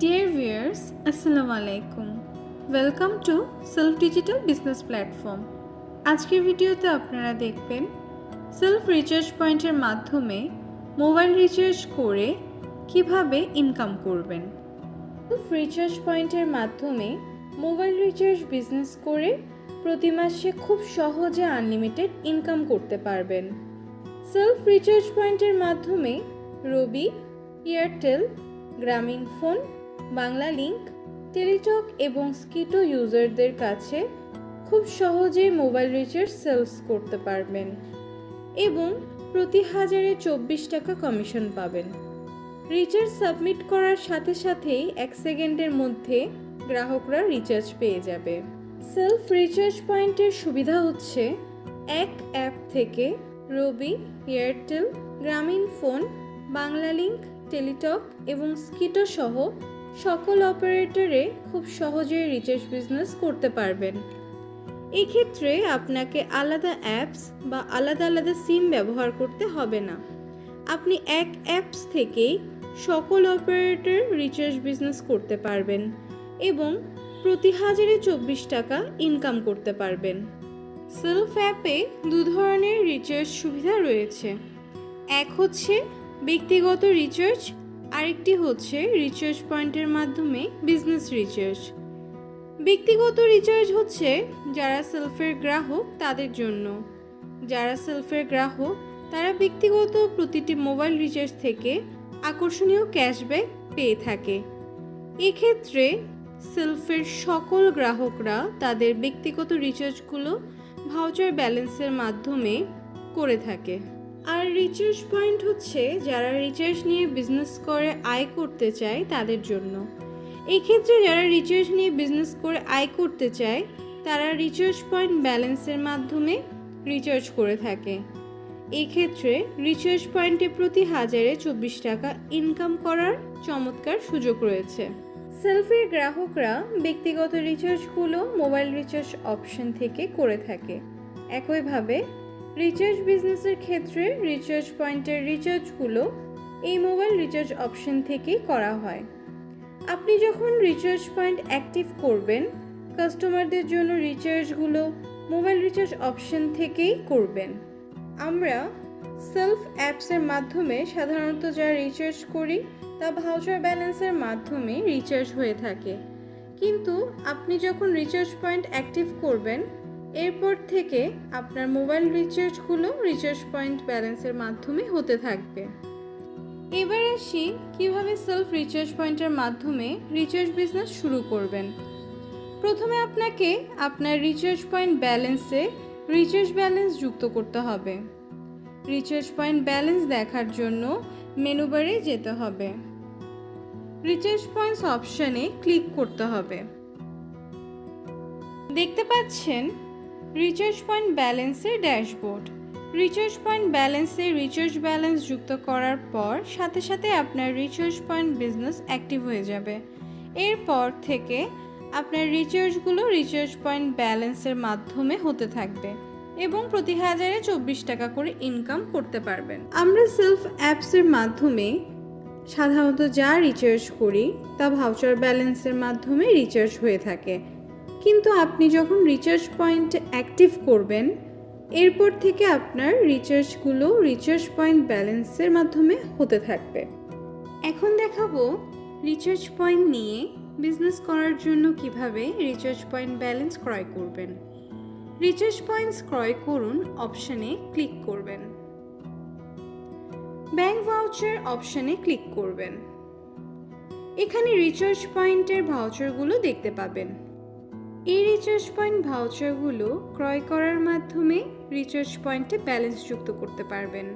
Dear viewers, Assalamu alaikum. Welcome to Self Digital Business Platform. আজকের ভিডিওতে আপনারা দেখবেন সেলফ রিচার্জ পয়েন্টের মাধ্যমে মোবাইল রিচার্জ করে কীভাবে ইনকাম করবেন সেলফ রিচার্জ পয়েন্টের মাধ্যমে মোবাইল রিচার্জ বিজনেস করে প্রতি মাসে খুব সহজে আনলিমিটেড ইনকাম করতে পারবেন সেলফ রিচার্জ পয়েন্টের মাধ্যমে রবি এয়ারটেল গ্রামীণ ফোন বাংলা লিংক, টেলিটক এবং স্কিটো ইউজারদের কাছে খুব সহজেই মোবাইল রিচার্জ সেলস করতে পারবেন এবং প্রতি হাজারে চব্বিশ টাকা কমিশন পাবেন। রিচার্জ সাবমিট করার সাথে সাথেই এক সেকেন্ডের মধ্যে গ্রাহকরা রিচার্জ পেয়ে যাবে। সেলফ রিচার্জ পয়েন্টের সুবিধা হচ্ছে এক অ্যাপ থেকে রবি, এয়ারটেল, গ্রামীণ ফোন, বাংলা লিংক, টেলিটক এবং স্কিটো সহ সকল অপারেটরে খুব সহজেই রিচার্জ বিজনেস করতে পারবেন। এক্ষেত্রে আপনাকে আলাদা অ্যাপস বা আলাদা আলাদা সিম ব্যবহার করতে হবে না। আপনি এক অ্যাপস থেকেই সকল অপারেটর রিচার্জ বিজনেস করতে পারবেন এবং প্রতি হাজারে চব্বিশ টাকা ইনকাম করতে পারবেন। সেলফ অ্যাপে দু ধরনের রিচার্জ সুবিধা রয়েছে। এক হচ্ছে ব্যক্তিগত রিচার্জ আরেকটি হচ্ছে রিচার্জ পয়েন্টের মাধ্যমে বিজনেস রিচার্জ ব্যক্তিগত রিচার্জ হচ্ছে যারা সেলফের গ্রাহক তাদের জন্য। যারা সেলফের গ্রাহক, তারা ব্যক্তিগত প্রতিটি মোবাইল রিচার্জ থেকে আকর্ষণীয় ক্যাশব্যাক পেয়ে থাকে। এক্ষেত্রে সেলফের সকল গ্রাহকরা তাদের ব্যক্তিগত রিচার্জগুলো ভাউচার ব্যালেন্সের মাধ্যমে করে থাকে। রিচার্জ পয়েন্ট হচ্ছে যারা রিচার্জ নিয়ে বিজনেস করে, আয় করতে চায় তাদের জন্য। এই ক্ষেত্রে যারা রিচার্জ নিয়ে বিজনেস করে, আয় করতে চায়, তারা রিচার্জ পয়েন্ট ব্যালেন্সের মাধ্যমে রিচার্জ করে থাকে। এই ক্ষেত্রে রিচার্জ পয়েন্টে প্রতি হাজারে চব্বিশ টাকা ইনকাম করার চমৎকার সুযোগ রয়েছে। সেলফির গ্রাহকরা ব্যক্তিগত রিচার্জগুলো মোবাইল রিচার্জ অপশন থেকে করে থাকে। একইভাবে রিচার্জ বিজনেসের ক্ষেত্রে রিচার্জ পয়েন্টের রিচার্জগুলো এই মোবাইল রিচার্জ অপশন থেকেই করা হয়। আপনি যখন রিচার্জ পয়েন্ট অ্যাক্টিভ করবেন, কাস্টমারদের জন্য রিচার্জগুলো মোবাইল রিচার্জ অপশন থেকেই করবেন। আমরা সেলফ অ্যাপসের মাধ্যমে সাধারণত যা রিচার্জ করি, তা ভাউচার ব্যালেন্সের মাধ্যমে রিচার্জ হয়ে থাকে। কিন্তু আপনি যখন রিচার্জ পয়েন্ট অ্যাক্টিভ করবেন এরপর থেকে আপনার মোবাইল রিচার্জগুলো রিচার্জ পয়েন্ট ব্যালেন্সের মাধ্যমে হতে থাকবে। এবার আসি কীভাবে সেলফ রিচার্জ পয়েন্টের মাধ্যমে রিচার্জ বিজনেস শুরু করবেন। প্রথমে আপনাকে আপনার রিচার্জ পয়েন্ট ব্যালেন্সে রিচার্জ ব্যালেন্স যুক্ত করতে হবে। রিচার্জ পয়েন্ট ব্যালেন্স দেখার জন্য মেনু বারে যেতে হবে। রিচার্জ পয়েন্টস অপশানে ক্লিক করতে হবে। দেখতে পাচ্ছেন রিচার্জ পয়েন্ট ব্যালেন্সের ড্যাশবোর্ড রিচার্জ পয়েন্ট ব্যালেন্সে রিচার্জ ব্যালেন্স যুক্ত করার পর সাথে সাথে আপনার রিচার্জ পয়েন্ট বিজনেস অ্যাক্টিভ হয়ে যাবে। এরপর থেকে আপনার রিচার্জগুলো রিচার্জ পয়েন্ট ব্যালেন্সের মাধ্যমে হতে থাকবে এবং প্রতি হাজারে চব্বিশ টাকা করে ইনকাম করতে পারবেন। আমরা সেলফ অ্যাপসের মাধ্যমে সাধারণত যা রিচার্জ করি তা ভাউচার ব্যালেন্সের মাধ্যমে রিচার্জ হয়ে থাকে। কিন্তু আপনি যখন রিচার্জ পয়েন্ট অ্যাক্টিভ করবেন, এরপর থেকে আপনার রিচার্জগুলো রিচার্জ পয়েন্ট ব্যালেন্সের মাধ্যমে হতে থাকবে। এখন দেখাবো রিচার্জ পয়েন্ট নিয়ে বিজনেস করার জন্য কীভাবে রিচার্জ পয়েন্ট ব্যালেন্স ক্রয় করবেন। রিচার্জ পয়েন্টস ক্রয় করুন অপশানে ক্লিক করবেন। ব্যাংক ভাউচার অপশানে ক্লিক করবেন। এখানে রিচার্জ পয়েন্টের ভাউচারগুলো দেখতে পাবেন। এই রিচার্জ পয়েন্ট ভাউচারগুলো ক্রয় করার মাধ্যমে রিচার্জ পয়েন্টে ব্যালেন্স যুক্ত করতে পারবেন।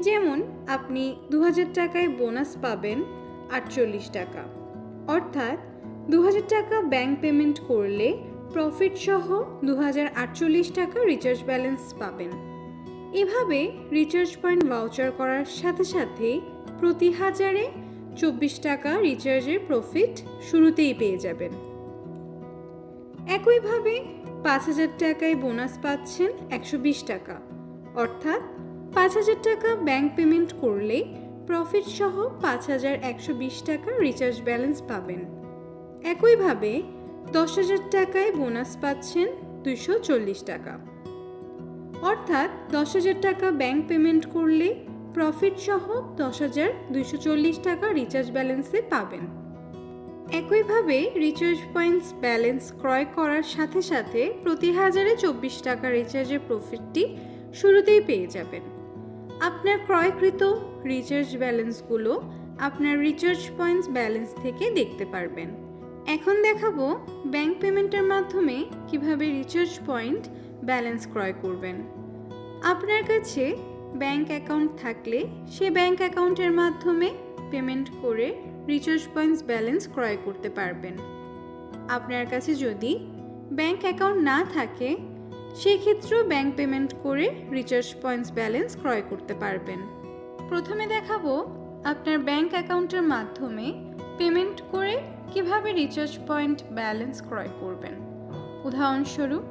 যেমন, আপনি দু হাজার টাকায় বোনাস পাবেন আটচল্লিশ টাকা। অর্থাৎ দু হাজার টাকা ব্যাংক পেমেন্ট করলে প্রফিট সহ দু হাজার আটচল্লিশ টাকা রিচার্জ ব্যালেন্স পাবেন। এভাবে রিচার্জ পয়েন্ট ভাউচার করার সাথে সাথে প্রতি হাজারে চব্বিশ টাকা রিচার্জের প্রফিট শুরুতেই পেয়ে যাবেন। একইভাবে পাঁচ হাজার টাকায় বোনাস পাচ্ছেন একশো বিশ টাকা। অর্থাৎ পাঁচ হাজার টাকা ব্যাংক পেমেন্ট করলে প্রফিট সহ পাঁচ হাজার একশো বিশ টাকা রিচার্জ ব্যালেন্স পাবেন। একইভাবে দশ হাজার টাকায় বোনাস পাচ্ছেন দুশো চল্লিশ টাকা। অর্থাৎ দশ হাজার টাকা ব্যাংক পেমেন্ট করলে প্রফিট সহ দশ হাজার দুইশো চল্লিশ টাকা রিচার্জ ব্যালেন্সে পাবেন। একইভাবে রিচার্জ পয়েন্টস ব্যালেন্স ক্রয় করার সাথে সাথে প্রতি হাজারে চব্বিশ টাকা রিচার্জের প্রফিটটি শুরুতেই পেয়ে যাবেন। আপনার ক্রয়কৃত রিচার্জ ব্যালেন্সগুলো আপনার রিচার্জ পয়েন্টস ব্যালেন্স থেকে দেখতে পারবেন। এখন দেখাবো ব্যাংক পেমেন্টের মাধ্যমে কীভাবে রিচার্জ পয়েন্ট ব্যালেন্স ক্রয় করবেন। আপনার কাছে ব্যাংক অ্যাকাউন্ট থাকলে সে ব্যাংক অ্যাকাউন্টের মাধ্যমে পেমেন্ট করে রিচার্জ পয়েন্টস ব্যালেন্স ক্রয় করতে পারবেন। আপনার কাছে যদি ব্যাংক অ্যাকাউন্ট না থাকে, সেক্ষেত্রেও ব্যাংক পেমেন্ট করে রিচার্জ পয়েন্টস ব্যালেন্স ক্রয় করতে পারবেন। প্রথমে দেখাবো আপনার ব্যাংক অ্যাকাউন্টের মাধ্যমে পেমেন্ট করে কীভাবে রিচার্জ পয়েন্ট ব্যালেন্স ক্রয় করবেন। উদাহরণস্বরূপ,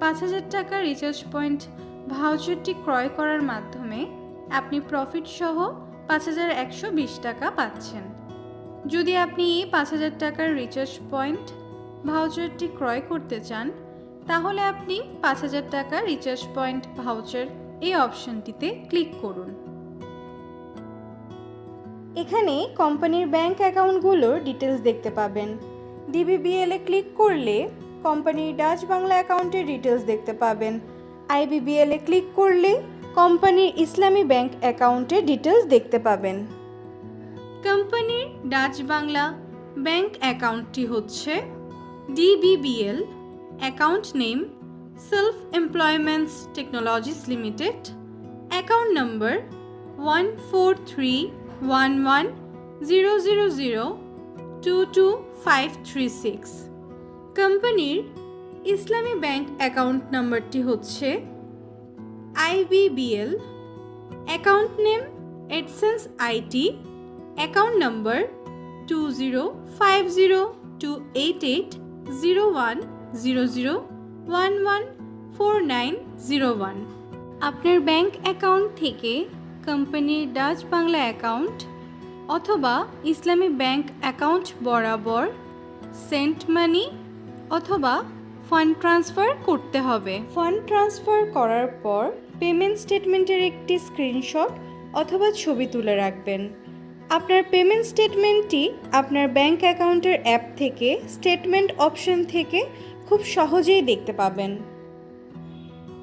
পাঁচ হাজার টাকা রিচার্জ পয়েন্ট ভাউচারটি ক্রয় করার মাধ্যমে আপনি প্রফিট সহ পাঁচ হাজার একশো বিশ টাকা পাচ্ছেন। যদি আপনি পাঁচ হাজার টাকার রিচার্জ পয়েন্ট ভাউচারটি ক্রয় করতে চান, তাহলে আপনি পাঁচ হাজার টাকা রিচার্জ পয়েন্ট ভাউচার এই অপশনটিতে ক্লিক করুন। এখানে কোম্পানির ব্যাংক অ্যাকাউন্টগুলোর ডিটেলস দেখতে পাবেন। ডিবিবিএল এ ক্লিক করলে কোম্পানির ডাচ বাংলা অ্যাকাউন্টের ডিটেলস দেখতে পাবেন। আইবিবিএল এ ক্লিক করলে কোম্পানির ইসলামী ব্যাংক অ্যাকাউন্টের ডিটেলস দেখতে পাবেন। কোম্পানির ডাচ বাংলা ব্যাংক অ্যাকাউন্টটি হচ্ছে DBBL, account name self employments technologies limited, account number one four three one one zero zero zero two two five three six. কোম্পানির ইসলামী ব্যাংক অ্যাকাউন্ট নম্বরটি হচ্ছে IBBL, account name AdSense IT account number two zero five zero two eight eight zero one zero zero one one four nine zero one আপনার bank account থেকে কোম্পানির Dutch Bangla account অথবা Islami bank account বরাবর Saint মানি অথবা fund transfer করতে হবে। Fund transfer করার পর পেমেন্ট স্টেটমেন্টের একটি স্ক্রিনশট অথবা ছবি তুলে রাখবেন। আপনার পেমেন্ট স্টেটমেন্টটি আপনার ব্যাংক অ্যাকাউন্টের অ্যাপ থেকে স্টেটমেন্ট অপশন থেকে খুব সহজেই দেখতে পাবেন।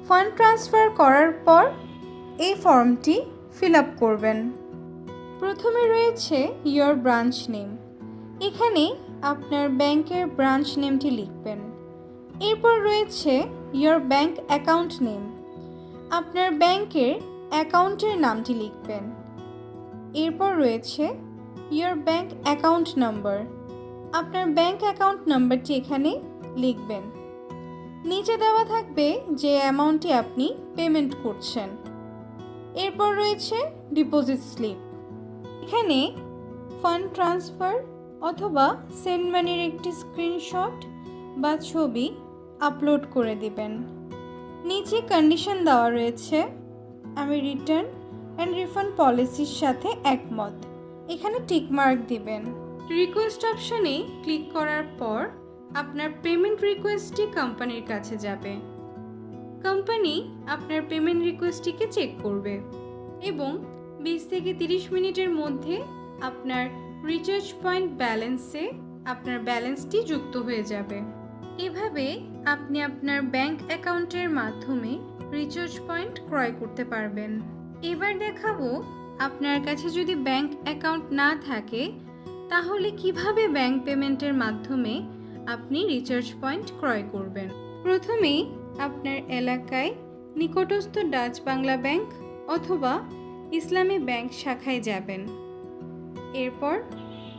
ফান্ড ট্রান্সফার করার পর এই ফর্মটি ফিল আপ করবেন। প্রথমে রয়েছে ইয়োর ব্রাঞ্চ নেম এখানে আপনার ব্যাংকের ব্রাঞ্চ নেমটি লিখবেন। এরপর রয়েছে ইয়োর ব্যাংক অ্যাকাউন্ট নেম আপনার ব্যাংকের অ্যাকাউন্টের নামটি লিখবেন। এরপর রয়েছে ইয়োর ব্যাংক অ্যাকাউন্ট নম্বর আপনার ব্যাংক অ্যাকাউন্ট নাম্বারটি এখানে লিখবেন। নিচে দেওয়া থাকবে যে অ্যামাউন্টটি আপনি পেমেন্ট করছেন। এরপর রয়েছে ডিপোজিট স্লিপ এখানে ফান্ড ট্রান্সফার অথবা সেন্ড মানির একটি স্ক্রিনশট বা ছবি আপলোড করে দিবেন। নিচে কন্ডিশন দেওয়া রয়েছে। আমি রিটার্ন অ্যান্ড রিফান্ড পলিসির সাথে একমত। এখানে টিক মার্ক দিবেন। রিকোয়েস্ট অপশানে ক্লিক করার পর আপনার পেমেন্ট রিকোয়েস্টটি কোম্পানির কাছে যাবে। কোম্পানি আপনার পেমেন্ট রিকোয়েস্টটিকে চেক করবে এবং বিশ থেকে তিরিশ মিনিটের মধ্যে আপনার রিচার্জ পয়েন্ট ব্যালেন্সে আপনার ব্যালেন্সটি যুক্ত হয়ে যাবে। এভাবে আপনি আপনার ব্যাংক অ্যাকাউন্টের মাধ্যমে রিচার্জ পয়েন্ট ক্রয় করতে পারবেন। এবার দেখাবো আপনার কাছে যদি ব্যাংক অ্যাকাউন্ট না থাকে, তাহলে কীভাবে ব্যাংক পেমেন্টের মাধ্যমে আপনি রিচার্জ পয়েন্ট ক্রয় করবেন? প্রথমেই আপনার এলাকায় নিকটস্থ ডাচ বাংলা ব্যাংক অথবা ইসলামী ব্যাংক শাখায় যাবেন। এরপর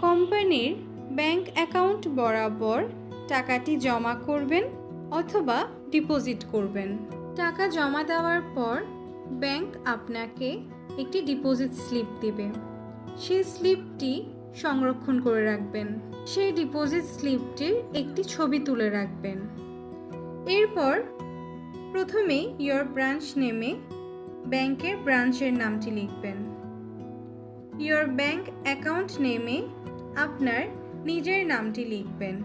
কোম্পানির ব্যাংক অ্যাকাউন্ট বরাবর টাকাটি জমা করবেন অথবা ডিপোজিট করবেন। টাকা জমা দেওয়ার পর ব্যাংক আপনাকে একটি ডিপোজিট স্লিপ দেবে। সেই স্লিপটি সংরক্ষণ করে রাখবেন। সেই ডিপোজিট স্লিপটির একটি ছবি তুলে রাখবেন। এরপর প্রথমে ইয়োর ব্রাঞ্চ নেমে ব্যাংকের ব্রাঞ্চের নামটি লিখবেন। ইয়োর ব্যাংক অ্যাকাউন্ট নেমে আপনার নিজের নামটি লিখবেন।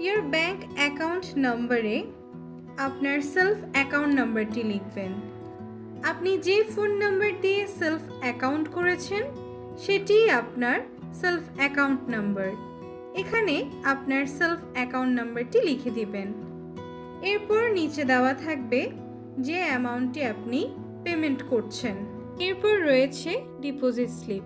ইয়োর ব্যাংক অ্যাকাউন্ট নম্বরে আপনার সেলফ অ্যাকাউন্ট নাম্বারটি লিখবেন। আপনি যে ফোন নাম্বার দিয়ে সেলফ অ্যাকাউন্ট করেছেন, সেটি আপনার সেলফ অ্যাকাউন্ট নাম্বার এখানে আপনার সেলফ অ্যাকাউন্ট নাম্বারটি লিখে দিবেন। এরপর নিচে দেওয়া থাকবে যে অ্যামাউন্টটি আপনি পেমেন্ট করছেন। এরপর রয়েছে ডিপোজিট স্লিপ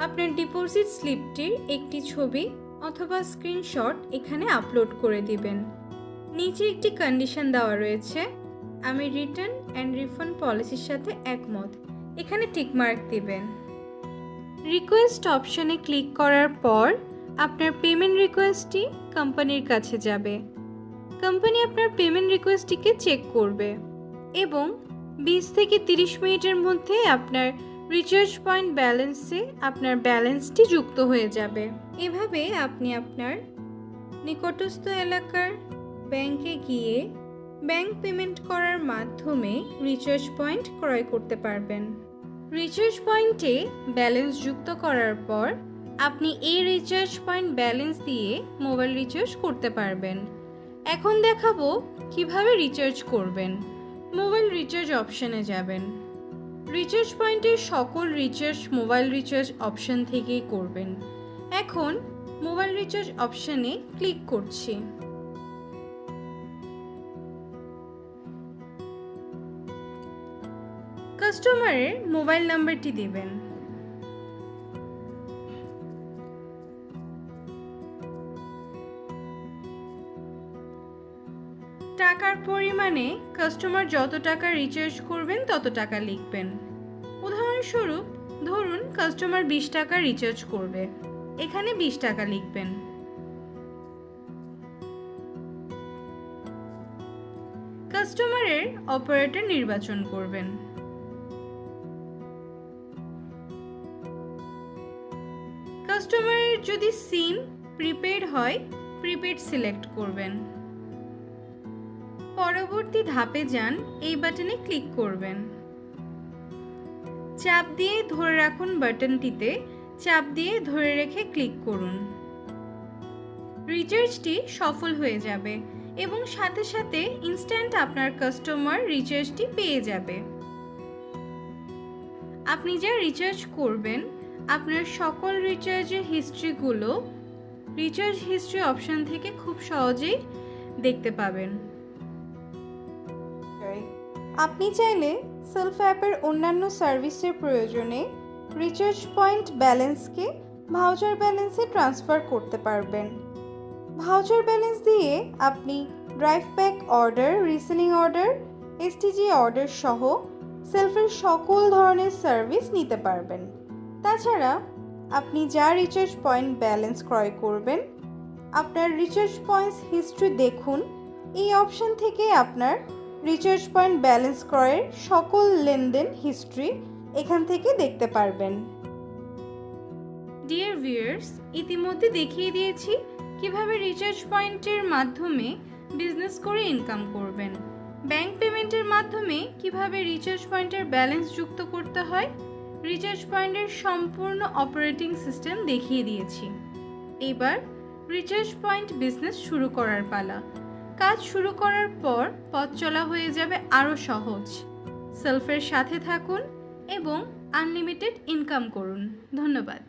আপনার ডিপোজিট স্লিপটির একটি ছবি অথবা স্ক্রিনশট এখানে আপলোড করে দিবেন। নিচে একটি কন্ডিশন দেওয়া রয়েছে। আমি রিটার্ন অ্যান্ড রিফান্ড পলিসির সাথে একমত। এখানে টিকমার্ক দিবেন। রিকোয়েস্ট অপশনে ক্লিক করার পর আপনার পেমেন্ট রিকোয়েস্টটি কোম্পানির কাছে যাবে। কোম্পানি আপনার পেমেন্ট রিকোয়েস্টটিকে চেক করবে এবং বিশ থেকে তিরিশ মিনিটের মধ্যে আপনার রিচার্জ পয়েন্ট ব্যালেন্সে আপনার ব্যালেন্সটি যুক্ত হয়ে যাবে। এভাবে আপনি আপনার নিকটস্থ এলাকার ব্যাংকে গিয়ে ব্যাংক পেমেন্ট করার মাধ্যমে রিচার্জ পয়েন্ট ক্রয় করতে পারবেন। রিচার্জ পয়েন্টে ব্যালেন্স যুক্ত করার পর আপনি এই রিচার্জ পয়েন্ট ব্যালেন্স দিয়ে মোবাইল রিচার্জ করতে পারবেন। এখন দেখাবো কীভাবে রিচার্জ করবেন। মোবাইল রিচার্জ অপশনে যাবেন। রিচার্জ পয়েন্টের সকল রিচার্জ মোবাইল রিচার্জ অপশন থেকেই করবেন। এখন মোবাইল রিচার্জ অপশনে ক্লিক করছি। কাস্টমারের মোবাইল নাম্বারটি দেবেন। টাকার পরিমাণে কাস্টমার যত টাকা রিচার্জ করবেন, তত টাকা লিখবেন। উদাহরণস্বরূপ, ধরুন কাস্টমার বিশ টাকা রিচার্জ করবে। এখানে বিশ টাকা লিখবেন। কাস্টমারের অপারেটর নির্বাচন করবেন। কাস্টমারের যদি সিম প্রিপেড হয় প্রিপেড সিলেক্ট করবেন। পরবর্তী ধাপে যান, এই বাটনে ক্লিক করবেন। চাপ দিয়ে ধরে রাখুন বাটনটিতে চাপ দিয়ে ধরে রেখে ক্লিক করুন। রিচার্জটি সফল হয়ে যাবে এবং সাথে সাথে ইনস্ট্যান্ট আপনার কাস্টমার রিচার্জটি পেয়ে যাবে। আপনি যা রিচার্জ করবেন আপনার সকল রিচার্জের হিস্ট্রিগুলো রিচার্জ হিস্ট্রি অপশন থেকে খুব সহজেই দেখতে পাবেন। আপনি চাইলে সেলফ অ্যাপের অন্যান্য সার্ভিসের প্রয়োজনে রিচার্জ পয়েন্ট ব্যালেন্সকে ভাউচার ব্যালেন্সে ট্রান্সফার করতে পারবেন। ভাউচার ব্যালেন্স দিয়ে আপনি drive back order reselling order STG order সহ সেলফের সকল ধরনের সার্ভিস নিতে পারবেন। তাছাড়া আপনি যা রিচার্জ পয়েন্ট ব্যালেন্স ক্রয় করবেন, আপনার রিচার্জ পয়েন্টস হিস্ট্রি দেখুন, এই অপশন থেকে আপনার রিচার্জ পয়েন্ট ব্যালেন্স ক্রয়ের সকল লেনদেন হিস্ট্রি এখান থেকে দেখতে পারবেন। ডিয়ার ভিউয়ার্স ইতিমধ্যে দেখিয়ে দিয়েছি কীভাবে রিচার্জ পয়েন্টের মাধ্যমে বিজনেস করে ইনকাম করবেন। ব্যাংক পেমেন্টের মাধ্যমে কীভাবে রিচার্জ পয়েন্টের ব্যালেন্স যুক্ত করতে হয়? রিচার্জ পয়েন্টের সম্পূর্ণ অপারেটিং সিস্টেম দেখিয়ে দিয়েছি। এবার রিচার্জ পয়েন্ট বিজনেস শুরু করার পালা। কাজ শুরু করার পর পথ চলা হয়ে যাবে আরও সহজ। সেলফের সাথে থাকুন এবং আনলিমিটেড ইনকাম করুন। ধন্যবাদ।